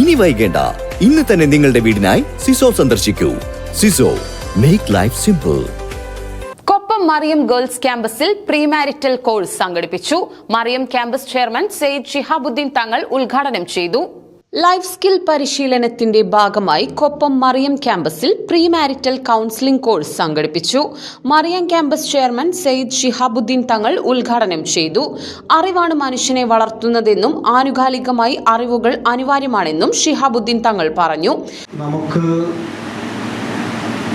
ഇനി വൈകേണ്ട. ഇന്ന് തന്നെ നിങ്ങളുടെ വീടിനായി സിസോ സന്ദർശിക്കൂ. സിസോ മേക്ക് ലൈഫ് സിമ്പിൾ കൊപ്പം മറിയം ഗേൾസ് ക്യാമ്പസിൽ പ്രീമാരിറ്റൽ കോഴ്സ് സംഘടിപ്പിച്ചു. മറിയം ക്യാമ്പസ് ചെയർമാൻ സെയ്ദ് ഷിഹാബുദ്ദീൻ തങ്ങൾ ഉദ്ഘാടനം ചെയ്തു. ലൈഫ് സ്കിൽ പരിശീലനത്തിന്റെ ഭാഗമായി കൊപ്പം മറിയം ക്യാമ്പസിൽ പ്രീമാരിറ്റൽ കൗൺസിലിംഗ് കോഴ്സ് സംഘടിപ്പിച്ചു. മറിയം ക്യാമ്പസ് ചെയർമാൻ സെയ്ദ് ഷിഹാബുദ്ദീൻ തങ്ങൾ ഉദ്ഘാടനം ചെയ്തു. അറിവാണ് മനുഷ്യനെ വളർത്തുന്നതെന്നും ആനുകാലികമായി അറിവുകൾ അനിവാര്യമാണെന്നും ഷിഹാബുദ്ദീൻ തങ്ങൾ പറഞ്ഞു. നമുക്ക്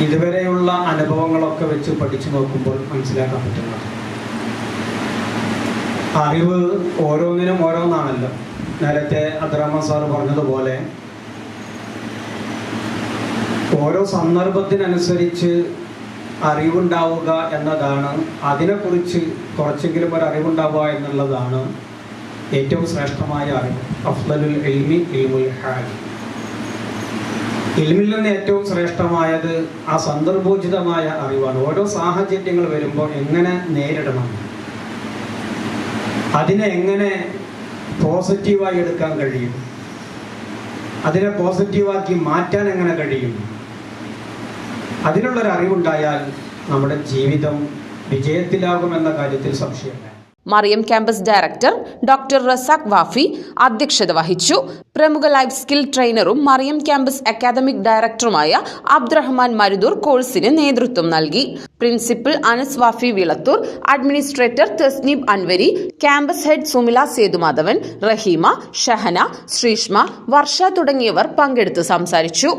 ഇതുവരെയുള്ള അനുഭവങ്ങളൊക്കെ വെച്ച് പഠിച്ചു നോക്കുമ്പോൾ മനസ്സിലാക്കാൻ പറ്റുന്നത്. അറിവ് ഓരോന്നിനും ഓരോന്നാണല്ലോ. നേരത്തെ അബ്ദുറഹ്മാൻ സാറ് പറഞ്ഞതുപോലെ ഓരോ സന്ദർഭത്തിനനുസരിച്ച് അറിവുണ്ടാവുക എന്നതാണ്. അതിനെക്കുറിച്ച് കുറച്ചെങ്കിലും ഒരു അറിവുണ്ടാവുക എന്നുള്ളതാണ് ഏറ്റവും ശ്രേഷ്ഠമായ അറിവ്. അഫ്ലലുൽ എൽമി ഇൽമുൽ ഹാലി ഇൽമിൽ നിന്ന് ഏറ്റവും ശ്രേഷ്ഠമായത് ആ സന്ദർഭോചിതമായ അറിവാണ്. ഓരോ സാഹചര്യങ്ങൾ വരുമ്പോൾ എങ്ങനെ നേരിടണം? അതിനെ എങ്ങനെ പോസിറ്റീവായി എടുക്കാൻ കഴിയും. അതിനെ പോസിറ്റീവാക്കി മാറ്റാൻ എങ്ങനെ കഴിയും? അതിനുള്ളൊരു അറിവുണ്ടായാൽ നമ്മുടെ ജീവിതം വിജയത്തിലാകുമെന്ന കാര്യത്തിൽ സംശയമില്ല. Mariyam campus director doctor Razak Wafy അധ്യക്ഷത വഹിച്ചു. പ്രമുഖ ലൈഫ് സ്കിൽ ട്രെയിനറും മറിയം ക്യാമ്പസ് അക്കാദമിക് ഡയറക്ടറുമായ അബ്ദുറഹ്മാൻ മരുദൂർ കോഴ്സിന് നേതൃത്വം നൽകി. Principal Anas Wafy Vilathur administrator Tasneeb Anvari campus head Sumila Sethumadhavan Raheema Shahana Sreeshma Varsha തുടങ്ങിയവർ പങ്കെടുത്ത് സംസാരിച്ചു.